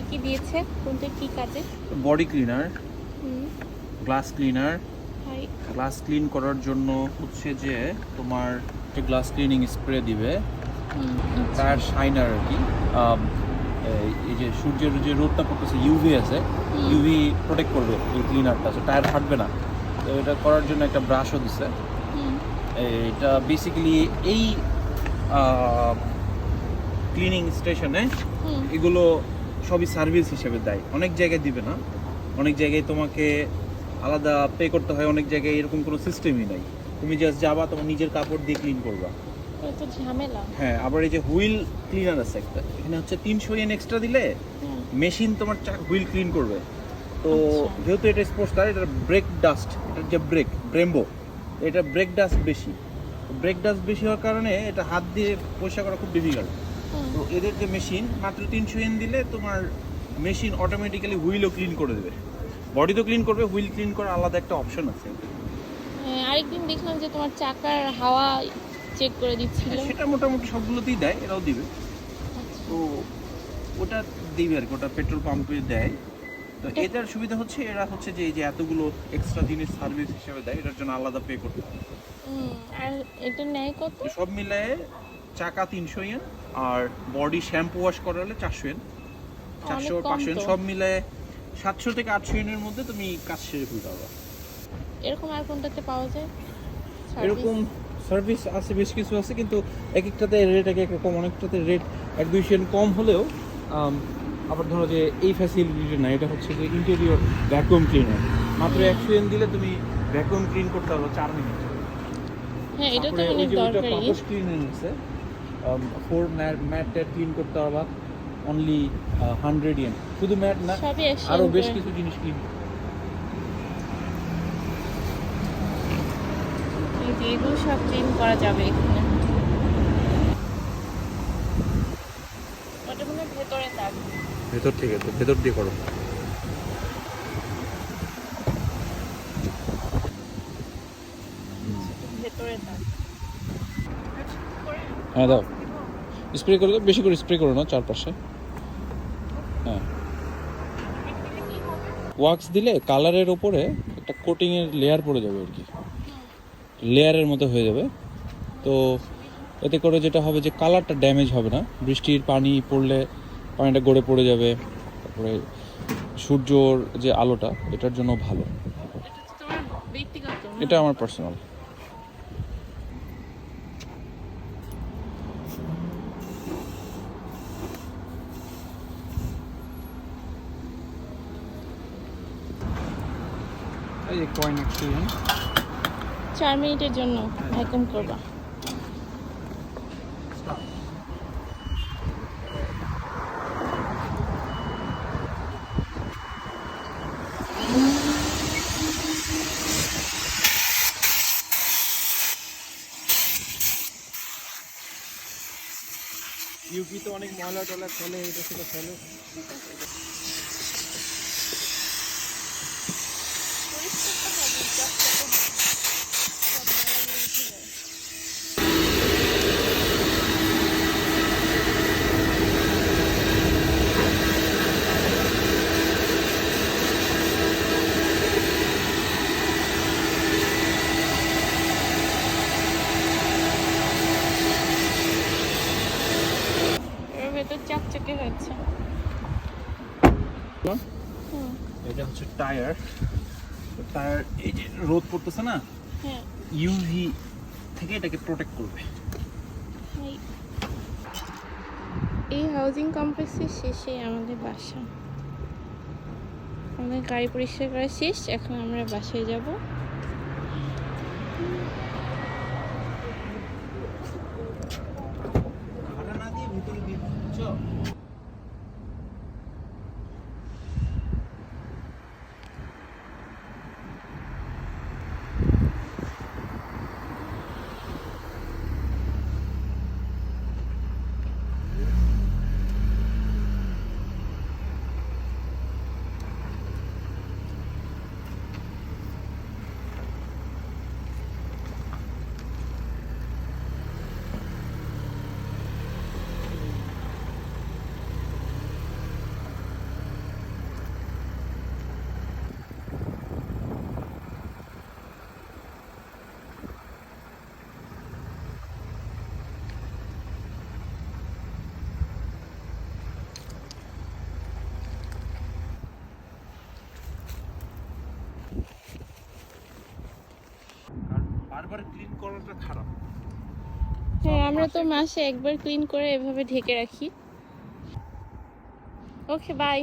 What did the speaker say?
কি কি দিয়েছে? কোনটা কি কাজে? Body cleaner glass cleaner. Glass clean করার জন্য হচ্ছে যে তোমার একটা গ্লাস ক্লিনিং স্প্রে দিবে। আচ্ছা। টায়ার শাইনার আর কি। এই- যে সূর্যের যে রোদটা পড়তেছে ইউভি আছে ইউভি প্রোটেক্ট করবে এই ক্লিনারটা। তো টায়ার ফাটবে না। তো এটা করার জন্য একটা ব্রাশও দিছে। এটা বেসিক্যালি এই ক্লিনিং স্টেশনে এগুলো সবই সার্ভিস হিসেবে দেয়। অনেক জায়গায় দিবে না। অনেক জায়গায় তোমাকে আলাদা পে করতে হয় অনেক জায়গায় এরকম কোনো সিস্টেমই নাই। তুমি জাস্ট যাবা তোমার নিজের কাপড় দিয়ে ক্লিন করবা। হ্যাঁ আবার এই যে হুইল ক্লিনার আছে একটা এখানে হচ্ছে তিনশো এন এক্সট্রা দিলে মেশিন তোমার হুইল ক্লিন করবে। তো আচ্ছা। যেহেতু এটা স্পোর্টস কার এটার ব্রেক ডাস্ট এটার যে ব্রেক ব্রেম্বো এটা ব্রেক ডাস্ট বেশি। ব্রেক ডাস্ট বেশি হওয়ার কারণে এটা হাত দিয়ে পরিষ্কার করা খুব ডিফিকাল্ট তো এদের যে মেশিন মাত্র তিনশো এন দিলে তোমার মেশিন অটোমেটিক্যালি হুইলও ক্লিন করে দেবে। বডি তো ক্লিন করবে হুইল ক্লিন করার আলাদা একটা অপশন আছে। হ্যাঁ, আরেকদিন দেখলাম যে তোমার চাকার হাওয়া চেক করে দিচ্ছিল। সেটা মোটামুটি সবগুলোতেই দেয় এরাও দিবে। আচ্ছা। তো ওটা দিবে আর কি ওটা পেট্রোল পাম্পে দেয়। তো এটার সুবিধা হচ্ছে এরা হচ্ছে যে এই যে এতগুলো এক্সট্রা জিনিস সার্ভিস হিসেবে দেয় এটার জন্য আলাদা পে করতে হয়। আর এটা নেয় কত? সব মিলায়ে চাকা তিনশো ইয়েন আর বডি শ্যাম্পু ওয়াশ করা হলে চারশো ইয়েন চারশো পাঁচশো। সব মিলায়ে সাতশো থেকে আটশো ইয়েনের মধ্যে তুমি কাজ সেরে ফেলতে পারবা। এরকম আর কোনটাতে পাওয়া যায়? এরকম সার্ভিস আছে বেশ কিছু আছে কিন্তু এক একটাতে রেট এক এক রকম অনেকটাতে রেট এক দুই সেন্ট কম হলেও আবার ধরো যে এই ফ্যাসিলিটিটা না এটা হচ্ছে যে ইন্টেরিয়র ভ্যাকুয়াম ক্লিনার মাত্র একশো এন দিলে তুমি ভ্যাকুয়াম ক্লিন করতে পারবে চার মিনিট হ্যাঁ এটা তো অনেক দরকারি। আছে ফোর ম্যাট ম্যাট ট্যাট ক্লিন করতে পারবা। অনলি হান্ড্রেড ইয়েন শুধু ম্যাট না সবই একশো আরও করে। বেশ কিছু জিনিস ক্লিন এগুলো সব ক্লিন করা যাবে এখানে। ওটা ভেতরে তার ভেতর থেকে তো ভেতর দিয়ে করো। ভেতরে তার হ্যাঁ দাও। স্প্রে করে দাও বেশি করে স্প্রে করো না চারপাশে। হ্যাঁ। ওয়াক্স দিলে কালারের ওপরে একটা কোটিংয়ের লেয়ার পড়ে যাবে আর কি। লেয়ারের মতো হয়ে যাবে। তো এতে করে যেটা হবে যে কালারটা ড্যামেজ হবে না। বৃষ্টির পানি পড়লে পানিটা গড়ে পড়ে যাবে। তারপরে সূর্যর যে আলোটা এটার জন্য ভালো। এটা? এটা আমার পার্সোনাল এই যে চার মিনিটের জন্য ভ্যাকুম করবা। ইউপি তো অনেক ময়লা টলা ফেলে এটা সেটা ফেলে এর ভেতর চাকচাকে হয়েছে। এটা হচ্ছে টায়ার। টায়ার এই যে রোদ পড়তেছে না হ্যাঁ। ইউভি থেকে এটাকে প্রোটেক্ট করবে। এই- এই হাউজিং কমপ্লেক্সের শেষে আমাদের বাসা। আমাদের গাড়ি পরিষ্কার করা শেষ এখন আমরা বাসায় যাব ভাড়া না দিয়ে ভিতরে দিয়ে বারবার ক্লিন করাটা খারাপ। হ্যাঁ আমরা তো মাসে একবার ক্লিন করে এভাবে ঢেকে রাখি। Okay bye